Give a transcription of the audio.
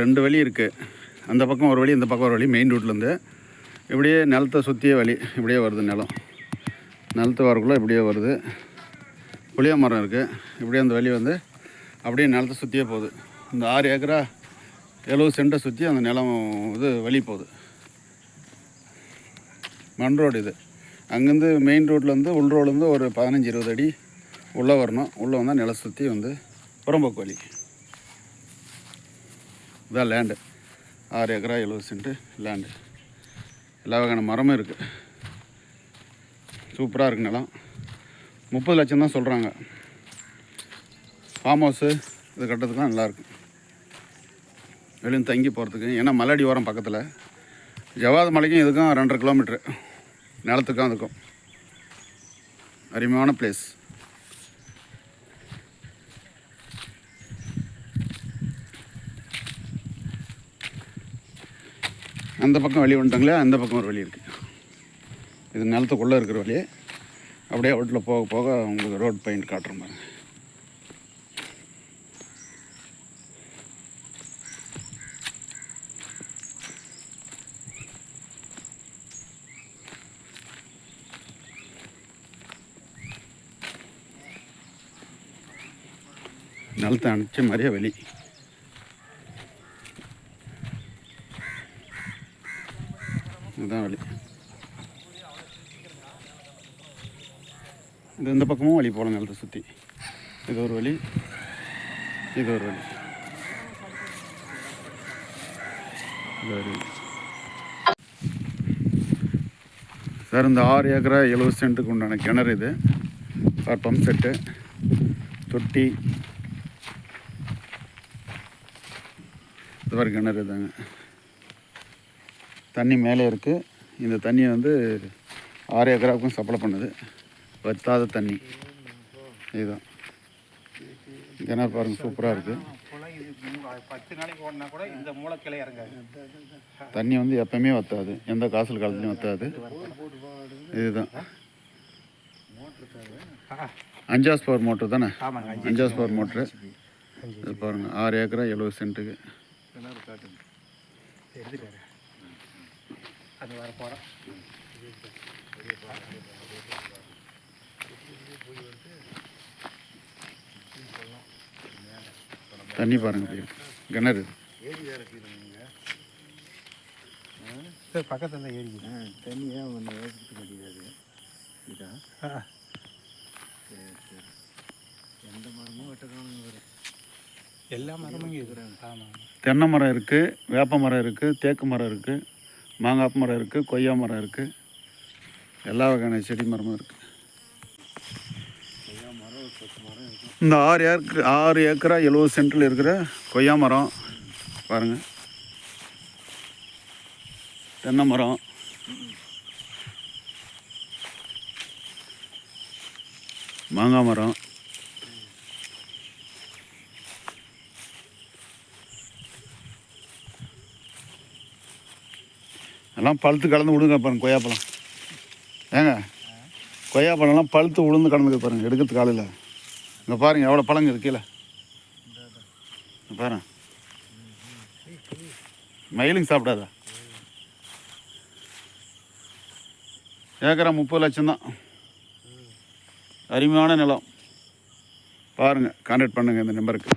ரெண்டு வழி இருக்குது அந்த பக்கம் ஒரு வழி இந்த பக்கம் ஒரு வழி மெயின் ரோட்லேருந்து இப்படியே நிலத்தை சுற்றியே வழி இப்படியே வருது நிலம். நிலத்து வரக்குள்ளே இப்படியே வருது. புளிய மரம் இருக்குது இப்படியே அந்த வழி வந்து அப்படியே நிலத்தை சுற்றியே போகுது. இந்த ஆறு ஏக்கரா எழுபது சென்ட்டை சுற்றி அந்த நிலம் இது வழி போகுது. மண் ரோடு இது. அங்கேருந்து மெயின் ரோட்லேருந்து உள் ரோட்லேருந்து ஒரு பதினஞ்சு இருபது அடி உள்ளே வரணும். உள்ளே வந்தால் நிலம் சுற்றி வந்து புறம்போக்கு வழி. இதான் லேண்டு ஆறு ஏக்கரா எழுபது சென்ட்டு லேண்டு எல்லா வகையான மரமும் இருக்குது சூப்பராக இருக்கு நிலம். முப்பது லட்சம் தான் சொல்கிறாங்க ஃபார்ம் ஹவுஸு இது கட்டுறதுக்குலாம் நல்லாயிருக்கு வெளியும் தங்கி போகிறதுக்கு ஏன்னா மலடி ஓரம் பக்கத்தில். ஜவாத மலைக்கும் இதுக்கும் ரெண்டரை கிலோமீட்ரு நிலத்துக்கும் அதுக்கும். அருமையான பிளேஸ் அந்த பக்கம் வழி வந்துட்டாங்களே அந்த பக்கம் ஒரு வழி இருக்குது இது நிலத்துக்குள்ளே இருக்கிற வழி. அப்படியே ரோட்டில் போக போக உங்களுக்கு ரோட் பெயிண்ட் காட்டுற பாருங்க நிலத்தை அணைச்ச மாதிரியே வெளி இதுதான் வழி இது இந்த பக்கமும் வழி போகலாம் நிலத்தை சுற்றி இது ஒரு வழி இது ஒரு வழி இது சார் இந்த ஆறு ஏக்கரா எழுபது சென்ட்டுக்கு உண்டான கிணறு இது. சார் பம்ப் செட்டு தொட்டி. இது மாதிரி கிணறு இதாங்க தண்ணி மேலே இருக்குது இந்த தண்ணியை வந்து ஆறு ஏக்கராவுக்கும் சப்ளை பண்ணுது. வத்தாத தண்ணி. இதுதான். கிணறு பாருங்கள் சூப்பராக இருக்குது தண்ணி வந்து எப்பவுமே வத்தாது எந்த காசல் காலத்துலையும் வத்தாது இதுதான். அஞ்சாஸ் பவர் மோட்ரு தானே? அஞ்சாஸ் பவர் மோட்ரு இது பாருங்கள் ஆறு ஏக்கரா எழுபது சென்ட்டுக்கு. அது வர போகிறோம் தண்ணி இருக்கு. கிணறு. சார் பக்கத்தில் தான் ஏறி தண்ணியாக ஒன்று ஏற்றிட்டு கட்டிக்காது இதா? எந்த மரமும் வெட்டக்கானு வரும் எல்லா மரமும் இருக்கிறாங்க. ஆமாம் தென்னை மரம் இருக்குது வேப்ப மரம் இருக்குது தேக்கு மரம் இருக்குது மாங்காய் மரம் இருக்குது கொய்யா மரம் இருக்குது எல்லா வகையான செடி மரமும் இருக்குது இந்த ஆறு ஏக்கர் ஆறு ஏக்கரா எழுபது சென்டில் இருக்கிற கொய்யா மரம் பாருங்கள் தென்னை மரம். மாங்காய் மரம். எல்லாம் பழுத்து கலந்து விடுங்க பாருங்க கொய்யாப்பழம் ஏங்க கொய்யாப்பழம்லாம் பழுத்து உளுந்து கலந்துக்க பாருங்க எடுக்கிறதுக்கு காலையில் இங்கே பாருங்க எவ்வளோ பழங்க இருக்கீல கீழே. பாருங்க. மயிலுங்க சாப்பிடாதா. ஏக்கரா முப்பது லட்சம் தான். அருமையான நிலம். பாருங்கள் கான்டாக்ட் பண்ணுங்கள் இந்த நம்பருக்கு